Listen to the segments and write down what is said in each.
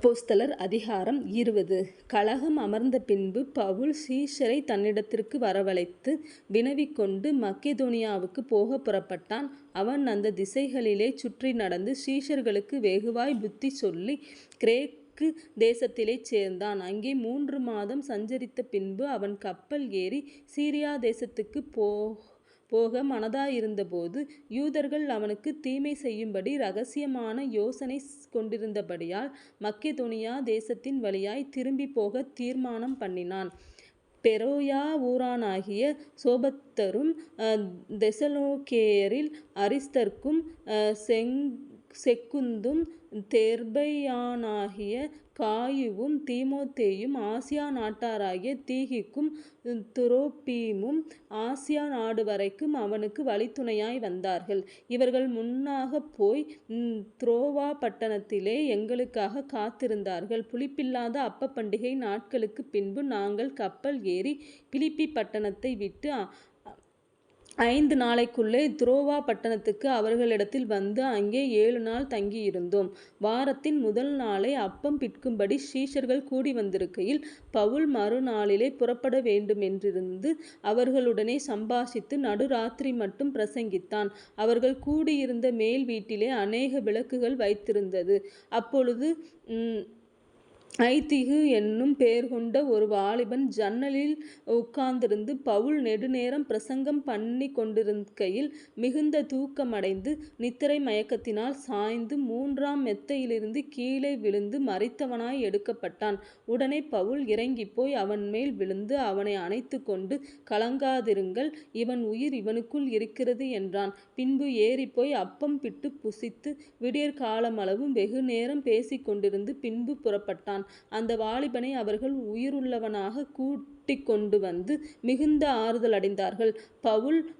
அப்போஸ்தலர் அதிகாரம் இருபது. கலகம் அமர்ந்த பின்பு பவுல் சீஷரை தன்னிடத்திற்கு வரவழைத்து வினவிக்கொண்டு மக்கெதோனியாவுக்கு போக புறப்பட்டான். அவன் அந்த திசைகளிலே சுற்றி நடந்து சீஷர்களுக்கு வெகுவாய் புத்தி சொல்லி கிரேக்கு தேசத்திலே சேர்ந்தான். அங்கே மூன்று மாதம் சஞ்சரித்த பின்பு அவன் கப்பல் ஏறி சீரியா தேசத்துக்கு போ போக மனதாயிருந்தபோது யூதர்கள் அவனுக்கு தீமை செய்யும்படி ரகசியமான யோசனை கொண்டிருந்தபடியால் மக்கெதோனியா தேசத்தின் வழியாய் திரும்பி போக தீர்மானம் பண்ணினான். பெரோயா ஊரானாகிய சோபத்தரும் தெசலோகேரில் அரிஸ்தர்க்கும் செங் செக்குந்தும் தெர்பையானாகிய காயுவும் தீமோத்தேயும் ஆசியா நாட்டாராகிய தீகிக்கும் துரோப்பீமும் ஆசியா நாடு வரைக்கும் அவனுக்கு வழித்துணையாய் வந்தார்கள். இவர்கள் முன்னாகப் போய் துரோவா பட்டணத்திலே எங்களுக்காக காத்திருந்தார்கள். புளிப்பில்லாத அப்ப பண்டிகை நாட்களுக்குப் பின்பு நாங்கள் கப்பல் ஏறி பிலிப்பி பட்டணத்தை விட்டு ஐந்து நாளைக்குள்ளே துரோவா பட்டணத்துக்கு அவர்களிடத்தில் வந்து அங்கே ஏழு நாள் தங்கியிருந்தோம். வாரத்தின் முதல் நாளை அப்பம் பிட்கும்படி சீஷர்கள் கூடிவந்திருக்கையில் பவுல் மறுநாளிலே புறப்பட வேண்டுமென்றிருந்து அவர்களுடனே சம்பாஷித்து நடுராத்திரி மட்டும் பிரசங்கித்தான். அவர்கள் கூடியிருந்த மேல் வீட்டிலே அநேக விளக்குகள் வைத்திருந்தது. அப்பொழுது ஐத்திகு என்னும் பெயர் கொண்ட ஒரு வாலிபன் ஜன்னலில் உட்கார்ந்திருந்து பவுல் நெடுநேரம் பிரசங்கம் பண்ணி கொண்டிருக்கையில் மிகுந்த தூக்கமடைந்து நித்திரை மயக்கத்தினால் சாய்ந்து மூன்றாம் மெத்தையிலிருந்து கீழே விழுந்து மறித்தவனாய் எடுக்கப்பட்டான். உடனே பவுல் இறங்கிப் போய் அவன் மேல் விழுந்து அவனை அணைத்துக்கொண்டு கலங்காதிருங்கள் இவன் உயிர் இவனுக்குள் இருக்கிறது என்றான். பின்பு ஏறிப்போய் அப்பம் பிட்டுப் புசித்து விடியற்காலமளவும் வெகு நேரம் பேசிக்கொண்டிருந்து பின்பு புறப்பட்டான். அந்த வாலிபனை அவர்கள் உயிருள்ளவனாகக் கூட்டிக் கொண்டு வந்து மிகுந்த ஆறுதலடைந்தார்கள். பவுல்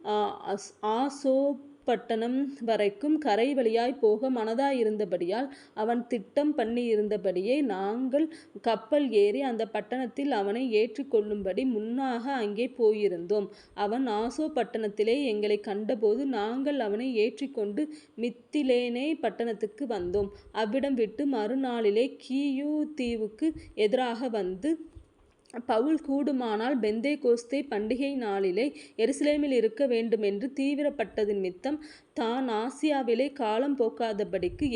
ஆசோ பட்டணம் வரைக்கும் கரை வழியாய் போக மனதாயிருந்தபடியால் அவன் திட்டம் பண்ணியிருந்தபடியே நாங்கள் கப்பல் ஏறி அந்த பட்டணத்தில் அவனை ஏற்றிக்கொள்ளும்படி முன்னாக அங்கே போயிருந்தோம். அவன் ஆசோ பட்டணத்திலே எங்களைக் கண்டபோது நாங்கள் அவனை ஏற்றிக்கொண்டு மித்திலேனே பட்டணத்துக்கு வந்தோம். அவ்விடம் விட்டு மறுநாளிலே கீயு தீவுக்கு எதிராக வந்து பவுல் கூடுமானால் பெந்தே கோஸ்தே பண்டிகை நாளிலே எருசலேமில் இருக்க வேண்டுமென்று தீவிரப்பட்டதினிமித்தம் தான் ஆசியாவிலே காலம் போக்காதபடிக்கு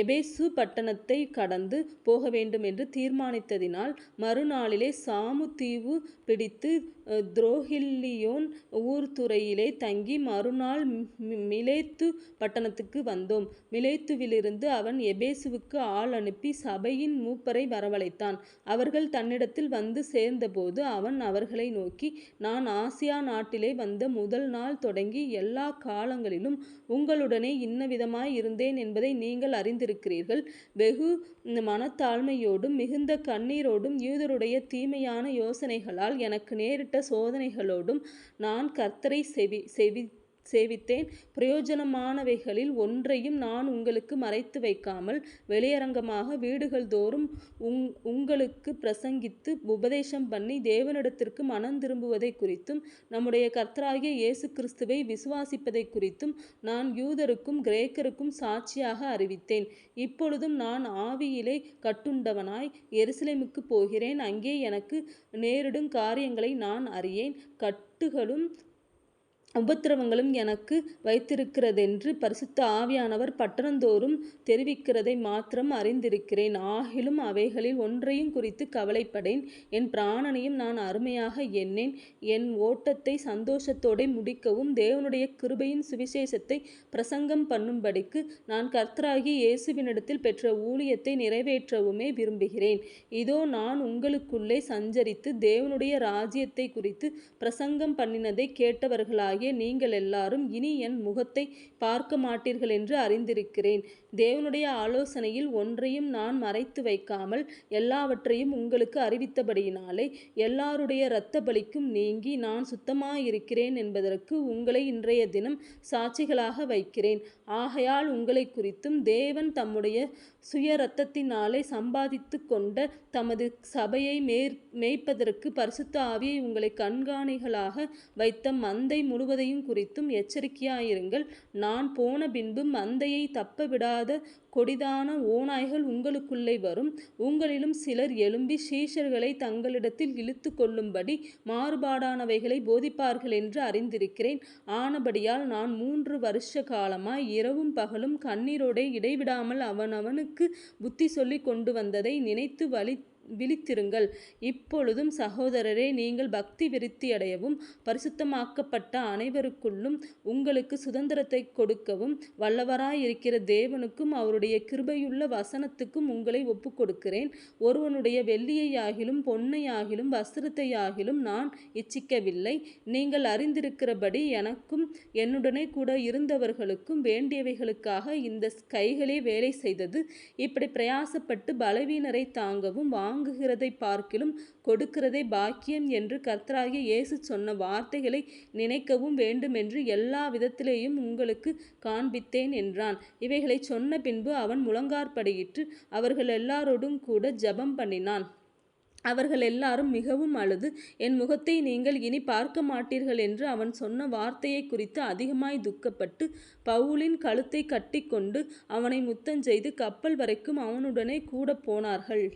எபேசு பட்டணத்தை கடந்து போக வேண்டும் என்று தீர்மானித்ததினால் மறுநாளிலே சாமு தீவு பிடித்து துரோஹில்லியோன் ஊர் துறையிலே தங்கி மறுநாள் மிலேத்து பட்டணத்துக்கு வந்தோம். மிலேத்துவிலிருந்து அவன் எபேசுவுக்கு ஆள் அனுப்பி சபையின் மூப்பரை வரவழைத்தான். அவர்கள் தன்னிடம் அவனிடத்தில் வந்து சேர்ந்தபோது அவன் அவர்களை நோக்கி நான் ஆசியா நாட்டிலே வந்த முதல் நாள் தொடங்கி எல்லா காலங்களிலும் உங்களுடனே இன்னவிதமாய் இருந்தேன் என்பதை நீங்கள் அறிந்திருக்கிறீர்கள். வெகு மனத்தாழ்மையோடும் மிகுந்த கண்ணீரோடும் யூதருடைய தீமையான யோசனைகளால் எனக்கு நேரிட்ட சோதனைகளோடும் நான் கர்த்தரை செவி செவி சேவித்தேன். பிரயோஜனமானவைகளில் ஒன்றையும் நான் உங்களுக்கு மறைத்து வைக்காமல் வெளியரங்கமாக வீடுகள் தோறும் உங் உங்களுக்கு பிரசங்கித்து உபதேசம் பண்ணி தேவனிடத்திற்கு மனம் திரும்புவதை குறித்தும் நம்முடைய கர்த்தராகிய இயேசு கிறிஸ்துவை விசுவாசிப்பதை குறித்தும் நான் யூதருக்கும் கிரேக்கருக்கும் சாட்சியாக அறிவித்தேன். இப்பொழுதும் நான் ஆவியிலே கட்டுண்டவனாய் எருசலேமுக்கு போகிறேன். அங்கே எனக்கு நேரிடும் காரியங்களை நான் அறியேன். கட்டுகளும் உபத்திரவங்களும் எனக்கு வைத்திருக்கிறதென்று பரிசுத்த ஆவியானவர் பட்டணந்தோறும் தெரிவிக்கிறதை மாத்திரம் அறிந்திருக்கிறேன். ஆகிலும் அவைகளில் ஒன்றையும் குறித்து கவலைப்படேன். என் பிராணனையும் நான் அருமையாக எண்ணேன். என் ஓட்டத்தை சந்தோஷத்தோடு முடிக்கவும் தேவனுடைய கிருபையின் சுவிசேஷத்தை பிரசங்கம் பண்ணும்படிக்கு நான் கர்த்தராகி இயேசுவினிடத்தில் பெற்ற ஊழியத்தை நிறைவேற்றவுமே விரும்புகிறேன். இதோ நான் உங்களுக்குள்ளே சஞ்சரித்து தேவனுடைய ராஜ்யத்தை குறித்து பிரசங்கம் ஆகிய நீங்கள் எல்லாரும் இனி என் முகத்தை பார்க்க மாட்டீர்கள் என்று அறிந்திருக்கிறேன். தேவனுடைய ஆலோசனையில் ஒன்றையும் நான் மறைத்து வைக்காமல் எல்லாவற்றையும் உங்களுக்கு அறிவித்தபடியினாலே எல்லாருடைய இரத்தப்பழிக்கும் நீங்கி நான் சுத்தமாயிருக்கிறேன் என்பதற்கு உங்களை இன்றைய தினம் சாட்சிகளாக வைக்கிறேன். ஆகையால் உங்களைக் குறித்தும் தேவன் தம்முடைய சுய இரத்தத்தினாலே சம்பாதித்துக்கொண்ட தமது சபையை மேய்ப்பதற்கு பரிசுத்த ஆவியை உங்களை கண்காணிகளாக வைத்த மந்தை முழுவதும் போவதையும் குறித்தும் எச்சரிக்கையாயிருங்கள். நான் போன பின்பு மந்தையைத் தப்ப விடாத கொடிதான ஓநாய்கள் உங்களுக்குள்ளே வரும். உங்களிலும் சிலர் எழும்பி சீஷர்களை தங்களிடத்தில் இழுத்து கொள்ளும்படி போதிப்பார்கள் என்று அறிந்திருக்கிறேன். ஆனபடியால் நான் மூன்று வருஷ காலமாய் இரவும் பகலும் கண்ணீரோடே இடைவிடாமல் அவனவனுக்கு புத்தி சொல்லிக் கொண்டுவந்ததை நினைத்து விழித்திருங்கள். இப்பொழுதும் சகோதரரே நீங்கள் பக்தி விருத்தி அடையவும் பரிசுத்தமாக்கப்பட்ட அனைவருக்குள்ளும் உங்களுக்கு சுதந்திரத்தை கொடுக்கவும் வல்லவராயிருக்கிற தேவனுக்கும் அவருடைய கிருபையுள்ள வசனத்துக்கும் உங்களை ஒப்புக்கொடுக்கிறேன். ஒருவனுடைய வெள்ளியையாகிலும் பொன்னையாகிலும் வஸ்திரத்தையாகிலும் நான் இச்சிக்கவில்லை. நீங்கள் அறிந்திருக்கிறபடி எனக்கும் என்னுடனே கூட இருந்தவர்களுக்கும் வேண்டியவைகளுக்காக இந்த கைகளே வேலை செய்தது. இப்படி பிரயாசப்பட்டு பலவீனரை தாங்கவும் வா வாங்குகிறதை பார்க்கிலும் கொடுக்கிறதே பாக்கியம் என்று கர்த்தராகிய இயேசு சொன்ன வார்த்தைகளை நினைக்கவும் வேண்டுமென்று எல்லா விதத்திலேயும் உங்களுக்கு காண்பித்தேன் என்றான். இவைகளை சொன்ன பின்பு அவன் முழங்காற்படியிட்டு பண்ணினான் அவர்கள் எல்லாரும் மிகவும் அழுது என் முகத்தை நீங்கள் இனி பார்க்க மாட்டீர்கள் என்று அவன் சொன்ன வார்த்தையை குறித்து அதிகமாய் துக்கப்பட்டு பவுலின் கழுத்தை கட்டிக்கொண்டு அவனை முத்தஞ்செய்து கப்பல் வரைக்கும் அவனுடனே கூட போனார்கள்.